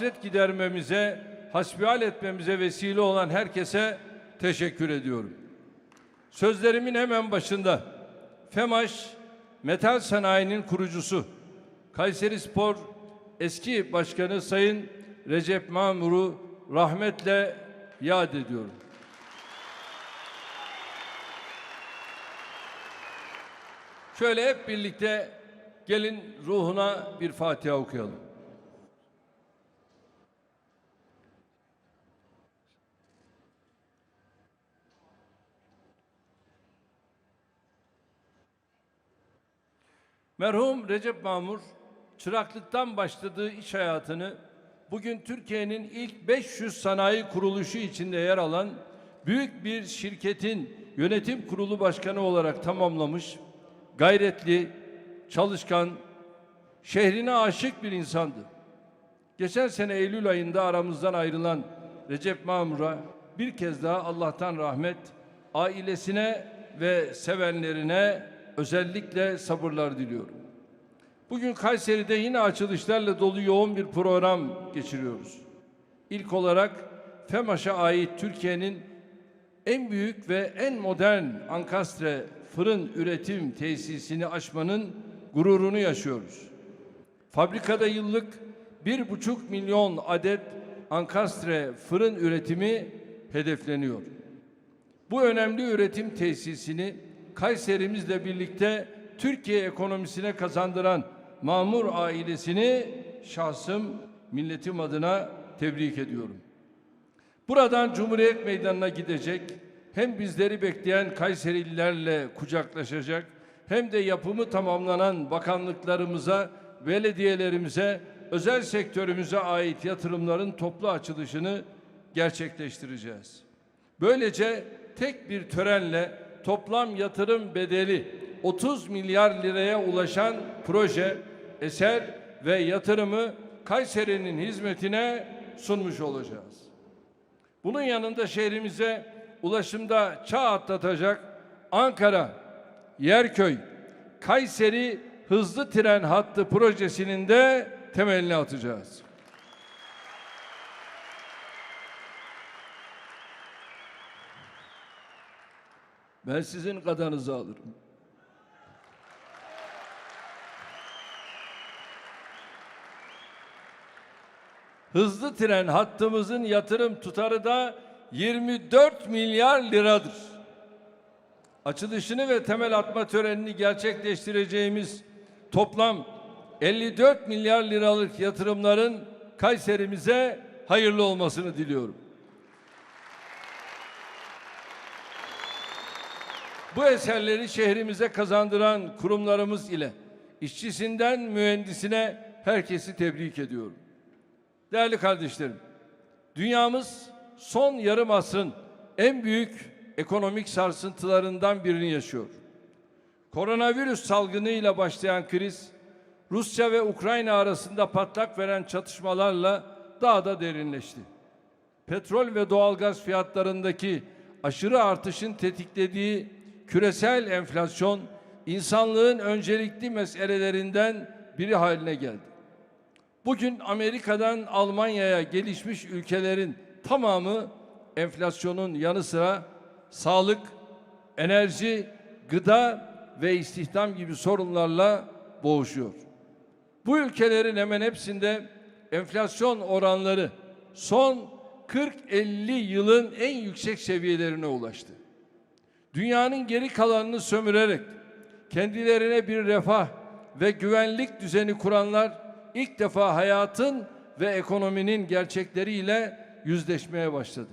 hasret gidermemize, hasbihal etmemize vesile olan herkese teşekkür ediyorum. Sözlerimin hemen başında FEMAŞ metal sanayinin kurucusu Kayseri Spor eski başkanı Sayın Recep Mamur'u rahmetle yad ediyorum. Şöyle hep birlikte gelin ruhuna bir Fatiha okuyalım. Merhum Recep Mamur çıraklıktan başladığı iş hayatını bugün Türkiye'nin ilk 500 sanayi kuruluşu içinde yer alan büyük bir şirketin yönetim kurulu başkanı olarak tamamlamış. Gayretli, çalışkan, şehrine aşık bir insandı. Geçen sene Eylül ayında aramızdan ayrılan Recep Mamur'a bir kez daha Allah'tan rahmet, ailesine ve sevenlerine özellikle sabırlar diliyorum. Bugün Kayseri'de yine açılışlarla dolu yoğun bir program geçiriyoruz. İlk olarak FEMAŞ'a ait Türkiye'nin en büyük ve en modern ankastre fırın üretim tesisini açmanın gururunu yaşıyoruz. Fabrikada yıllık bir buçuk milyon adet ankastre fırın üretimi hedefleniyor. Bu önemli üretim tesisini Kayserimizle birlikte Türkiye ekonomisine kazandıran Mamur ailesini şahsım milletim adına tebrik ediyorum. Buradan Cumhuriyet Meydanı'na gidecek, hem bizleri bekleyen Kayserililerle kucaklaşacak, hem de yapımı tamamlanan bakanlıklarımıza, belediyelerimize, özel sektörümüze ait yatırımların toplu açılışını gerçekleştireceğiz. Böylece tek bir törenle toplam yatırım bedeli 30 milyar liraya ulaşan proje, eser ve yatırımı Kayseri'nin hizmetine sunmuş olacağız. Bunun yanında şehrimize ulaşımda çağ atlatacak Ankara, Yerköy, Kayseri hızlı tren hattı projesinin de temelini atacağız. Ben sizin kadanızı alırım. Hızlı tren hattımızın yatırım tutarı da 24 milyar liradır. Açılışını ve temel atma törenini gerçekleştireceğimiz toplam 54 milyar liralık yatırımların Kayserimize hayırlı olmasını diliyorum. Bu eserleri şehrimize kazandıran kurumlarımız ile işçisinden mühendisine herkesi tebrik ediyorum. Değerli kardeşlerim, dünyamız son yarım asrın en büyük ekonomik sarsıntılarından birini yaşıyor. Koronavirüs salgınıyla başlayan kriz, Rusya ve Ukrayna arasında patlak veren çatışmalarla daha da derinleşti. Petrol ve doğalgaz fiyatlarındaki aşırı artışın tetiklediği küresel enflasyon insanlığın öncelikli meselelerinden biri haline geldi. Bugün Amerika'dan Almanya'ya gelişmiş ülkelerin tamamı enflasyonun yanı sıra sağlık, enerji, gıda ve istihdam gibi sorunlarla boğuşuyor. Bu ülkelerin hemen hepsinde enflasyon oranları son 40-50 yılın en yüksek seviyelerine ulaştı. Dünyanın geri kalanını sömürerek kendilerine bir refah ve güvenlik düzeni kuranlar ilk defa hayatın ve ekonominin gerçekleriyle yüzleşmeye başladı.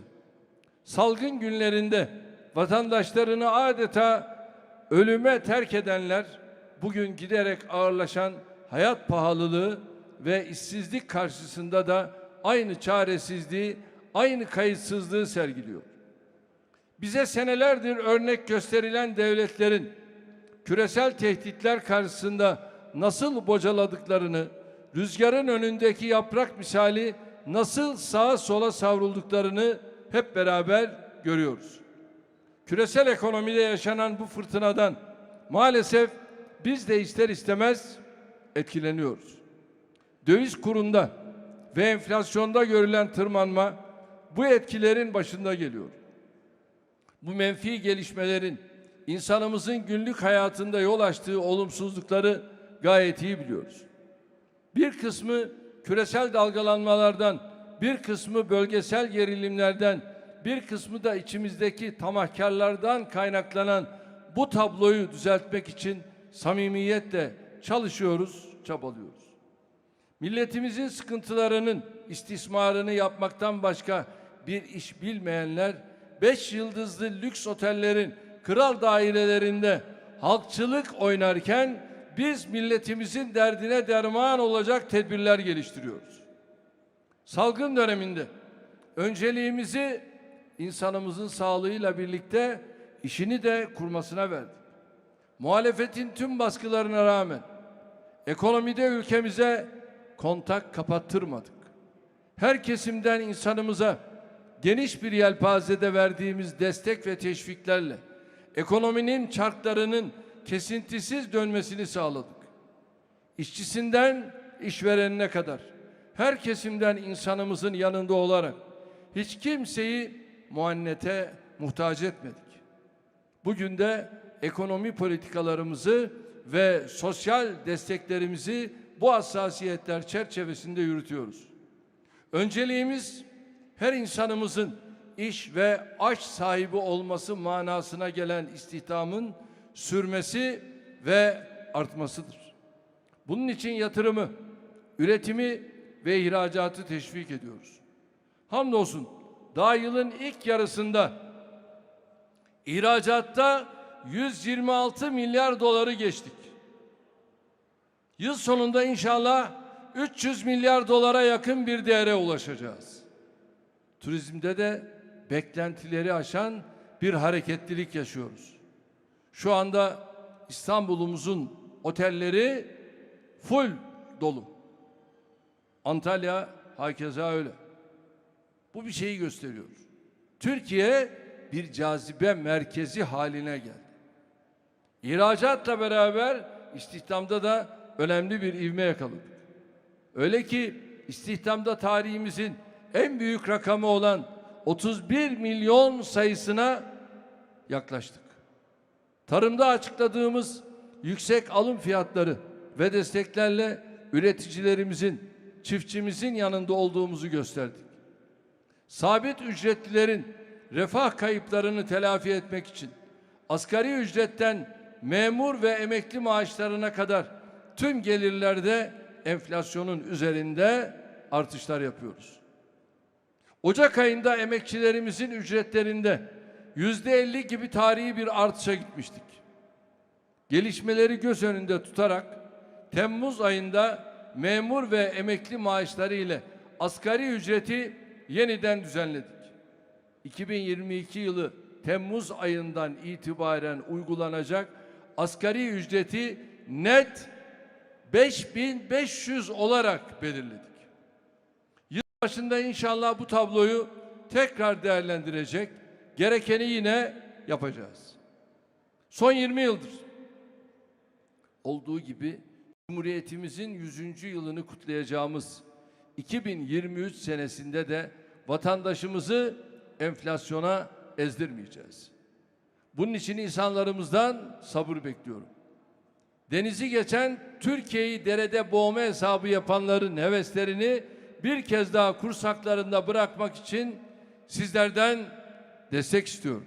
Salgın günlerinde vatandaşlarını adeta ölüme terk edenler bugün giderek ağırlaşan hayat pahalılığı ve işsizlik karşısında da aynı çaresizliği, aynı kayıtsızlığı sergiliyor. Bize senelerdir örnek gösterilen devletlerin küresel tehditler karşısında nasıl bocaladıklarını, rüzgarın önündeki yaprak misali nasıl sağa sola savrulduklarını hep beraber görüyoruz. Küresel ekonomide yaşanan bu fırtınadan maalesef biz de ister istemez etkileniyoruz. Döviz kurunda ve enflasyonda görülen tırmanma bu etkilerin başında geliyor. Bu menfi gelişmelerin insanımızın günlük hayatında yol açtığı olumsuzlukları gayet iyi biliyoruz. Bir kısmı küresel dalgalanmalardan, bir kısmı bölgesel gerilimlerden, bir kısmı da içimizdeki tamahkarlardan kaynaklanan bu tabloyu düzeltmek için samimiyetle çalışıyoruz, çabalıyoruz. Milletimizin sıkıntılarının istismarını yapmaktan başka bir iş bilmeyenler beş yıldızlı lüks otellerin kral dairelerinde halkçılık oynarken biz milletimizin derdine derman olacak tedbirler geliştiriyoruz. Salgın döneminde önceliğimizi insanımızın sağlığıyla birlikte işini de kurmasına verdik. Muhalefetin tüm baskılarına rağmen ekonomide ülkemize kontak kapattırmadık. Her kesimden insanımıza geniş bir yelpazede verdiğimiz destek ve teşviklerle ekonominin çarklarının kesintisiz dönmesini sağladık. İşçisinden işverenine kadar her kesimden insanımızın yanında olarak hiç kimseyi muannete muhtaç etmedik. Bugün de ekonomi politikalarımızı ve sosyal desteklerimizi bu hassasiyetler çerçevesinde yürütüyoruz. Önceliğimiz her insanımızın iş ve aş sahibi olması manasına gelen istihdamın sürmesi ve artmasıdır. Bunun için yatırımı, üretimi ve ihracatı teşvik ediyoruz. Hamdolsun daha yılın ilk yarısında ihracatta 126 milyar doları geçtik. Yıl sonunda inşallah 300 milyar dolara yakın bir değere ulaşacağız. Turizmde de beklentileri aşan bir hareketlilik yaşıyoruz. Şu anda İstanbul'umuzun otelleri full dolu. Antalya hakeza öyle. Bu bir şeyi gösteriyor. Türkiye bir cazibe merkezi haline geldi. İhracatla beraber istihdamda da önemli bir ivme yakaladık. Öyle ki istihdamda tarihimizin en büyük rakamı olan 31 milyon sayısına yaklaştık. Tarımda açıkladığımız yüksek alım fiyatları ve desteklerle üreticilerimizin, çiftçimizin yanında olduğumuzu gösterdik. Sabit ücretlilerin refah kayıplarını telafi etmek için asgari ücretten memur ve emekli maaşlarına kadar tüm gelirlerde enflasyonun üzerinde artışlar yapıyoruz. Ocak ayında emekçilerimizin ücretlerinde yüzde elli gibi tarihi bir artışa gitmiştik. Gelişmeleri göz önünde tutarak Temmuz ayında memur ve emekli maaşları ile asgari ücreti yeniden düzenledik. 2022 yılı Temmuz ayından itibaren uygulanacak asgari ücreti net 5500 olarak belirledik. Yıl başında inşallah bu tabloyu tekrar değerlendirecek, gerekeni yine yapacağız. Son 20 yıldır olduğu gibi Cumhuriyetimizin 100. yılını kutlayacağımız 2023 senesinde de vatandaşımızı enflasyona ezdirmeyeceğiz. Bunun için insanlarımızdan sabır bekliyorum. Denizi geçen Türkiye'yi derede boğma hesabı yapanların heveslerini bir kez daha kursaklarında bırakmak için sizlerden destek istiyorum.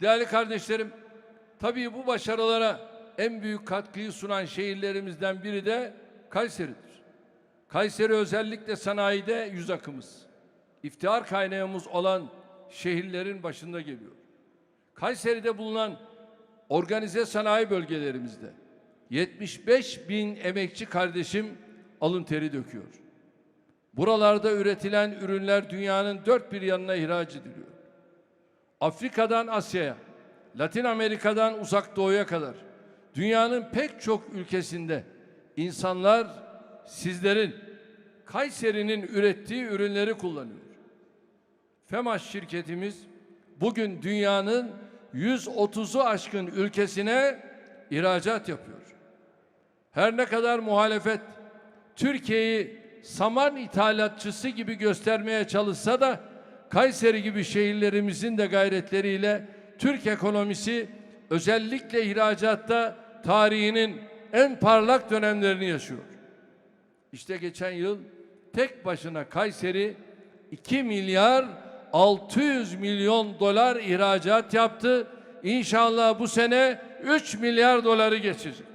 Değerli kardeşlerim, tabii bu başarılara en büyük katkıyı sunan şehirlerimizden biri de Kayseri'dir. Kayseri özellikle sanayide yüz akımız. İftihar kaynağımız olan şehirlerin başında geliyor. Kayseri'de bulunan organize sanayi bölgelerimizde 75 bin emekçi kardeşim alın teri döküyor. Buralarda üretilen ürünler dünyanın dört bir yanına ihraç ediliyor. Afrika'dan Asya'ya, Latin Amerika'dan Uzak Doğu'ya kadar dünyanın pek çok ülkesinde insanlar sizlerin Kayseri'nin ürettiği ürünleri kullanıyor. FEMAŞ şirketimiz bugün dünyanın 130'u aşkın ülkesine ihracat yapıyor. Her ne kadar muhalefet Türkiye'yi saman ithalatçısı gibi göstermeye çalışsa da Kayseri gibi şehirlerimizin de gayretleriyle Türk ekonomisi özellikle ihracatta tarihinin en parlak dönemlerini yaşıyor. İşte geçen yıl tek başına Kayseri 2 milyar 600 milyon dolar ihracat yaptı. İnşallah bu sene 3 milyar doları geçecek.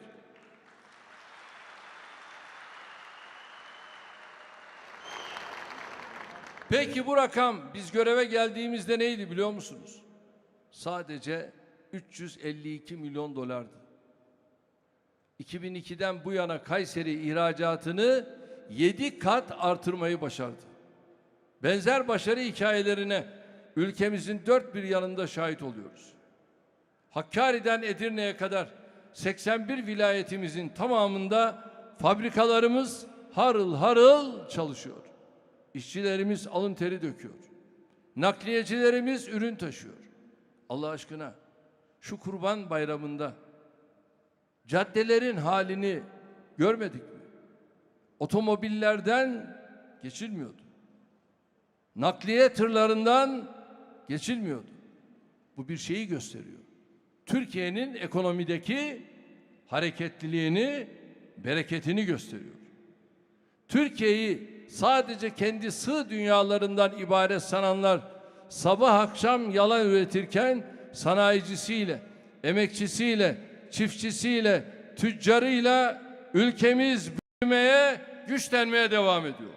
Peki bu rakam biz göreve geldiğimizde neydi biliyor musunuz? Sadece 352 milyon dolardı. 2002'den bu yana Kayseri ihracatını 7 kat artırmayı başardı. Benzer başarı hikayelerine ülkemizin dört bir yanında şahit oluyoruz. Hakkari'den Edirne'ye kadar 81 vilayetimizin tamamında fabrikalarımız harıl harıl çalışıyor. İşçilerimiz alın teri döküyor. Nakliyecilerimiz ürün taşıyor. Allah aşkına şu kurban bayramında caddelerin halini görmedik mi? Otomobillerden geçilmiyordu. Nakliye tırlarından geçilmiyordu. Bu bir şeyi gösteriyor. Türkiye'nin ekonomideki hareketliliğini, bereketini gösteriyor. Türkiye'yi sadece kendi sığ dünyalarından ibaret sananlar sabah akşam yalan üretirken sanayicisiyle, emekçisiyle, çiftçisiyle, tüccarıyla ülkemiz büyümeye, güçlenmeye devam ediyor.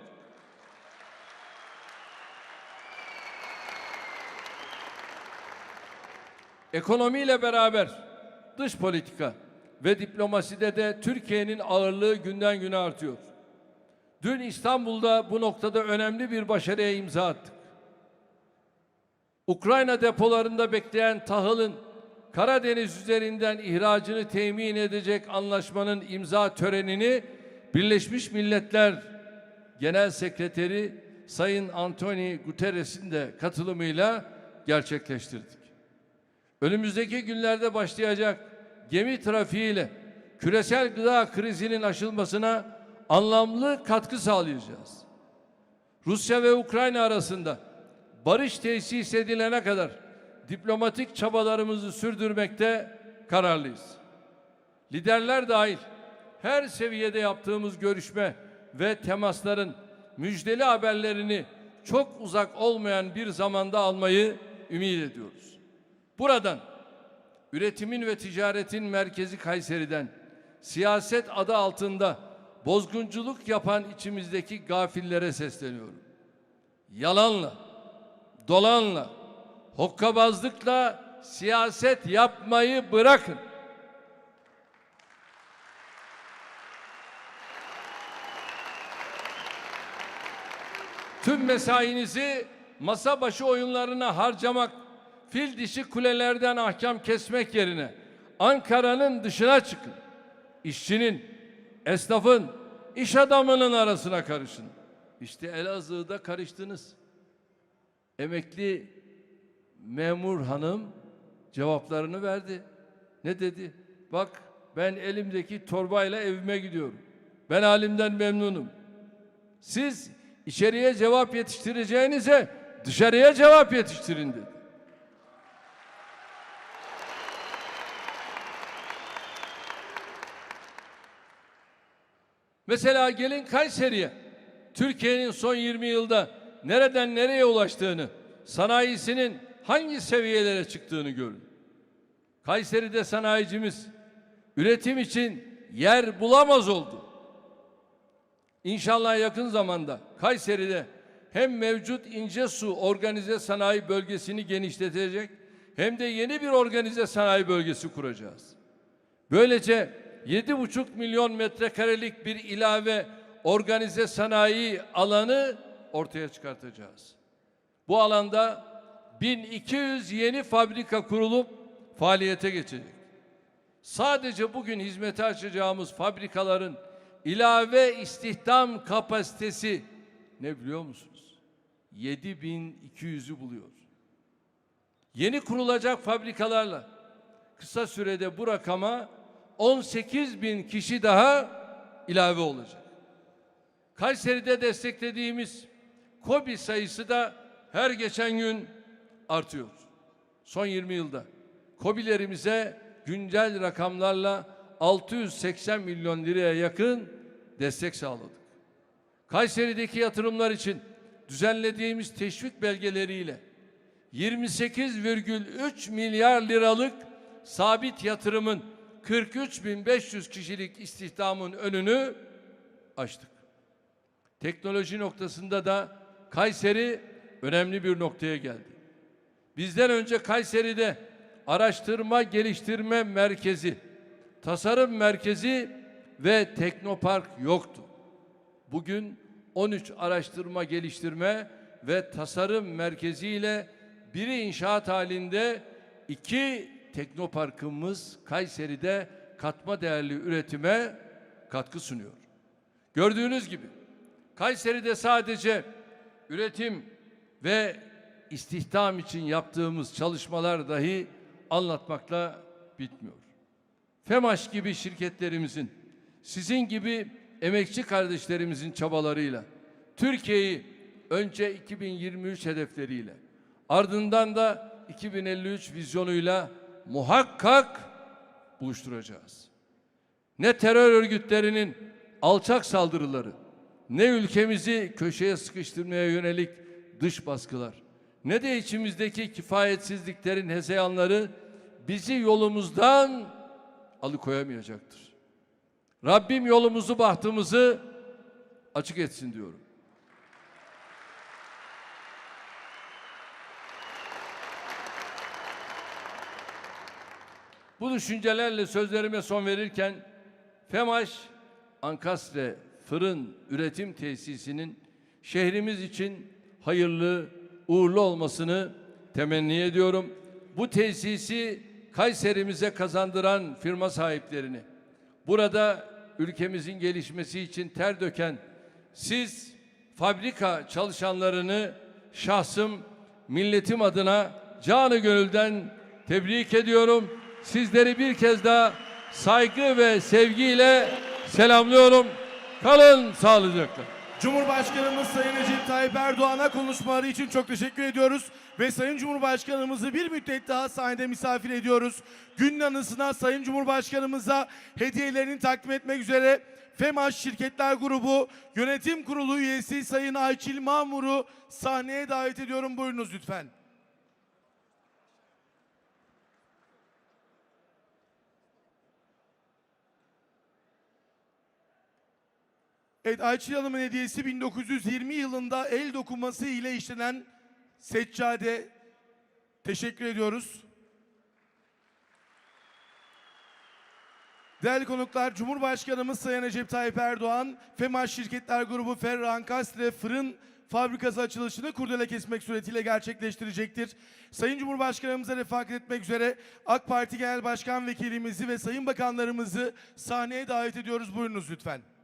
Ekonomiyle beraber dış politika ve diplomaside de Türkiye'nin ağırlığı günden güne artıyor. Dün İstanbul'da bu noktada önemli bir başarıya imza attık. Ukrayna depolarında bekleyen tahılın Karadeniz üzerinden ihracını temin edecek anlaşmanın imza törenini Birleşmiş Milletler Genel Sekreteri Sayın Antonio Guterres'in de katılımıyla gerçekleştirdik. Önümüzdeki günlerde başlayacak gemi trafiğiyle küresel gıda krizinin aşılmasına anlamlı katkı sağlayacağız. Rusya ve Ukrayna arasında barış tesis edilene kadar diplomatik çabalarımızı sürdürmekte kararlıyız. Liderler dahil her seviyede yaptığımız görüşme ve temasların müjdeli haberlerini çok uzak olmayan bir zamanda almayı ümit ediyoruz. Buradan üretimin ve ticaretin merkezi Kayseri'den siyaset adı altında bozgunculuk yapan içimizdeki gafillere sesleniyorum. Yalanla, dolanla, hokkabazlıkla siyaset yapmayı bırakın. Tüm mesainizi masa başı oyunlarına harcamak, fil dişi kulelerden ahkam kesmek yerine Ankara'nın dışına çıkın. İşçinin, esnafın, iş adamının arasına karışın. İşte Elazığ'da karıştınız. Emekli memur hanım cevaplarını verdi. Ne dedi? Bak ben elimdeki torbayla evime gidiyorum. Ben halimden memnunum. Siz içeriye cevap yetiştireceğinize dışarıya cevap yetiştirin dedi. Mesela gelin Kayseri'ye. Türkiye'nin son 20 yılda nereden nereye ulaştığını, sanayisinin hangi seviyelere çıktığını görün. Kayseri'de sanayicimiz üretim için yer bulamaz oldu. İnşallah yakın zamanda Kayseri'de hem mevcut ince su organize sanayi bölgesini genişletecek hem de yeni bir organize sanayi bölgesi kuracağız. Böylece 7,5 milyon metrekarelik bir ilave organize sanayi alanı ortaya çıkartacağız. Bu alanda 1200 yeni fabrika kurulup faaliyete geçecek. Sadece bugün hizmete açacağımız fabrikaların ilave istihdam kapasitesi ne biliyor musunuz? 7200'ü buluyor. Yeni kurulacak fabrikalarla kısa sürede bu rakama 18 bin kişi daha ilave olacak. Kayseri'de desteklediğimiz KOBİ sayısı da her geçen gün artıyor. Son 20 yılda KOBİ'lerimize güncel rakamlarla 680 milyon liraya yakın destek sağladık. Kayseri'deki yatırımlar için düzenlediğimiz teşvik belgeleriyle 28,3 milyar liralık sabit yatırımın 43.500 kişilik istihdamın önünü açtık. Teknoloji noktasında da Kayseri önemli bir noktaya geldi. Bizden önce Kayseri'de araştırma geliştirme merkezi, tasarım merkezi ve teknopark yoktu. Bugün 13 araştırma geliştirme ve tasarım merkezi ile biri inşaat halinde iki teknoparkımız Kayseri'de katma değerli üretime katkı sunuyor. Gördüğünüz gibi Kayseri'de sadece üretim ve istihdam için yaptığımız çalışmalar dahi anlatmakla bitmiyor. FEMAŞ gibi şirketlerimizin, sizin gibi emekçi kardeşlerimizin çabalarıyla Türkiye'yi önce 2023 hedefleriyle ardından da 2053 vizyonuyla muhakkak buluşturacağız. Ne terör örgütlerinin alçak saldırıları, ne ülkemizi köşeye sıkıştırmaya yönelik dış baskılar, ne de içimizdeki kifayetsizliklerin hezeyanları bizi yolumuzdan alıkoyamayacaktır. Rabbim yolumuzu, bahtımızı açık etsin diyorum. Bu düşüncelerle sözlerime son verirken FEMAŞ Ankastre Fırın Üretim Tesisi'nin şehrimiz için hayırlı, uğurlu olmasını temenni ediyorum. Bu tesisi Kayserimize kazandıran firma sahiplerini, burada ülkemizin gelişmesi için ter döken siz fabrika çalışanlarını şahsım milletim adına canı gönülden tebrik ediyorum. Sizleri bir kez daha saygı ve sevgiyle selamlıyorum. Kalın sağlıcakla. Cumhurbaşkanımız Sayın Recep Tayyip Erdoğan'a konuşmaları için çok teşekkür ediyoruz. Ve Sayın Cumhurbaşkanımızı bir müddet daha sahnede misafir ediyoruz. Günün anısına Sayın Cumhurbaşkanımıza hediyelerini takdim etmek üzere FEMAŞ Şirketler Grubu Yönetim Kurulu üyesi Sayın Ayçil Mamur'u sahneye davet ediyorum. Buyurunuz lütfen. Evet Ayçil Hanım'ın hediyesi 1920 yılında el dokunması ile işlenen seccade. Teşekkür ediyoruz. Değerli konuklar, Cumhurbaşkanımız Sayın Recep Tayyip Erdoğan, FEMAŞ Şirketler Grubu Ferro Ankastre Fırın Fabrikası açılışını kurdele kesmek suretiyle gerçekleştirecektir. Sayın Cumhurbaşkanımıza refakat etmek üzere AK Parti Genel Başkan Vekilimizi ve Sayın Bakanlarımızı sahneye davet ediyoruz. Buyurunuz lütfen.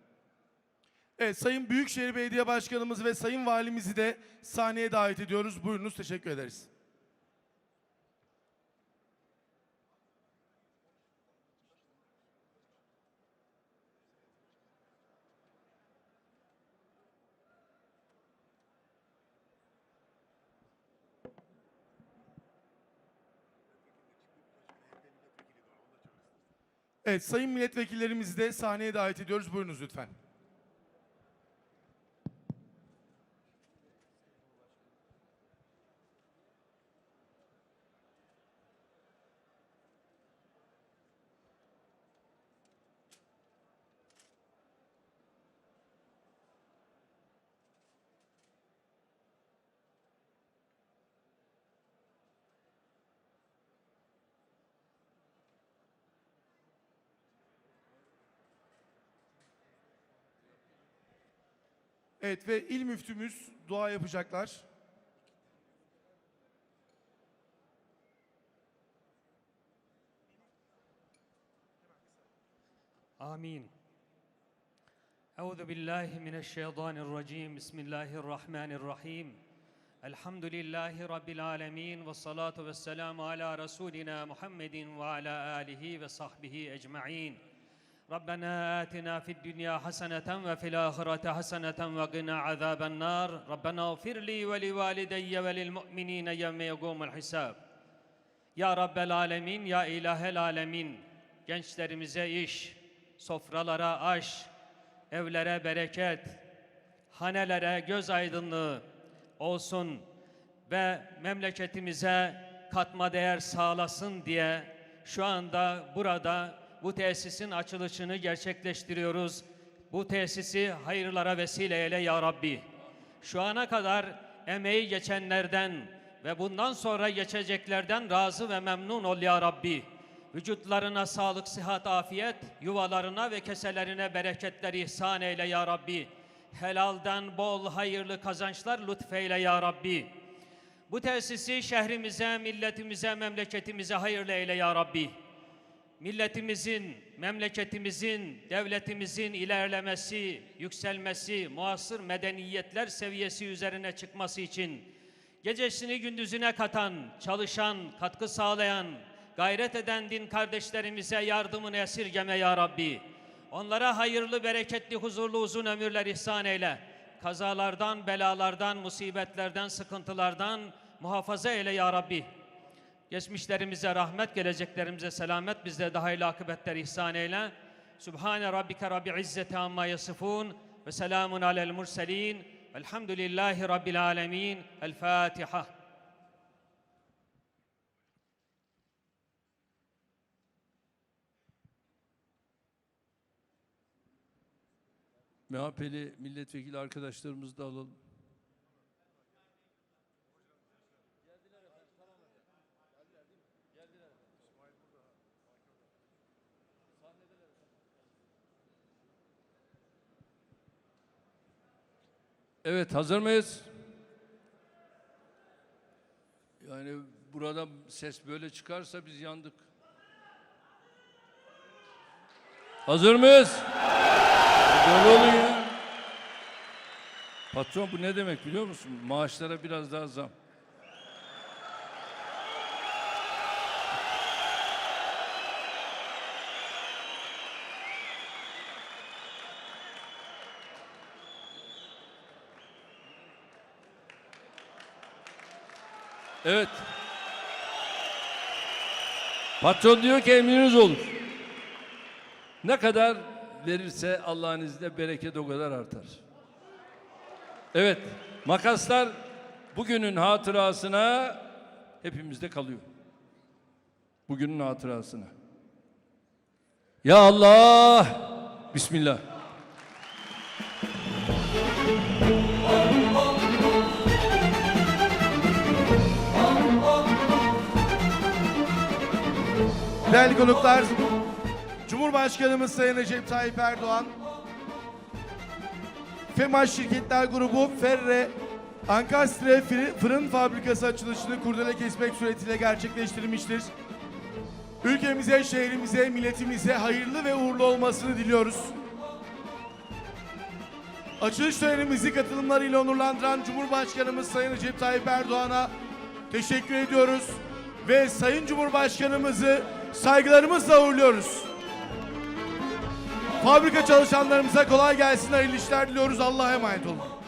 Evet, Sayın Büyükşehir Belediye Başkanımız ve Sayın Valimizi de sahneye davet ediyoruz. Buyurunuz, teşekkür ederiz. Evet, sayın milletvekillerimizi de sahneye davet ediyoruz. Buyurunuz lütfen. Evet ve il müftümüz dua yapacaklar. آمين أعوذ بالله من الشيطان الرجيم بسم الله الرحمن الرحيم الحمد لله رب العالمين والصلاة والسلام على رسولنا محمد وعلى آله وصحبه أجمعين ربنا آتنا في الدنيا حسنة وفي الآخرة حسنة وقنا عذاب النار ربنا اغفر لي ولوالدي وللمؤمنين يوم يقوم الحساب Ya Rabbel Alemin, Ya İlahel Alemin, gençlerimize iş, sofralara aş, evlere bereket, hanelere göz aydınlığı olsun ve memleketimize katma değer sağlasın diye şu anda burada bu tesisin açılışını gerçekleştiriyoruz. Bu tesisi hayırlara vesile eyle ya Rabbi. Şu ana kadar emeği geçenlerden ve bundan sonra geçeceklerden razı ve memnun ol ya Rabbi. Vücutlarına sağlık, sıhhat, afiyet, yuvalarına ve keselerine bereketler ihsan eyle ya Rabbi. Helalden bol hayırlı kazançlar lütfeyle ya Rabbi. Bu tesisi şehrimize, milletimize, memleketimize hayırlı eyle ya Rabbi milletimizin, memleketimizin, devletimizin ilerlemesi, yükselmesi, muasır medeniyetler seviyesi üzerine çıkması için gecesini gündüzüne katan, çalışan, katkı sağlayan, gayret eden din kardeşlerimize yardımını esirgeme ya Rabbi. Onlara hayırlı, bereketli, huzurlu uzun ömürler ihsan eyle. Kazalardan, belalardan, musibetlerden, sıkıntılardan muhafaza eyle ya Rabbi. Geçmişlerimize rahmet, geleceklerimize selamet, bizlere de hayırlı akıbetler ihsan eyle. Sübhane Rabbike Rabbi İzzeti Amma Yasifun ve selamun alel murselin. Elhamdülillahi Rabbil Alemin. El Fatiha. MHP'li milletvekili arkadaşlarımızı da alalım. Evet, hazır mıyız? Yani burada ses böyle çıkarsa biz yandık. Hazır mıyız? Böyle olun ya. Patron bu ne demek biliyor musun? Maaşlara biraz daha zam. Evet. Patron diyor ki emriniz olur. Ne kadar verirse Allah'ın izniyle bereket o kadar artar. Evet, makaslar bugünün hatırasına hepimizde kalıyor. Bugünün hatırasına. Ya Allah! Bismillah. Değerli konuklar, Cumhurbaşkanımız Sayın Recep Tayyip Erdoğan, FEMAŞ Şirketler Grubu Ferre Ankastre Fırın Fabrikası açılışını kurdele kesmek suretiyle gerçekleştirmiştir. Ülkemize, şehrimize, milletimize hayırlı ve uğurlu olmasını diliyoruz. Açılış törenimizi katılımlarıyla onurlandıran Cumhurbaşkanımız Sayın Recep Tayyip Erdoğan'a teşekkür ediyoruz ve Sayın Cumhurbaşkanımızı saygılarımızla uğurluyoruz. Fabrika çalışanlarımıza kolay gelsin, hayırlı işler diliyoruz. Allah'a emanet olun.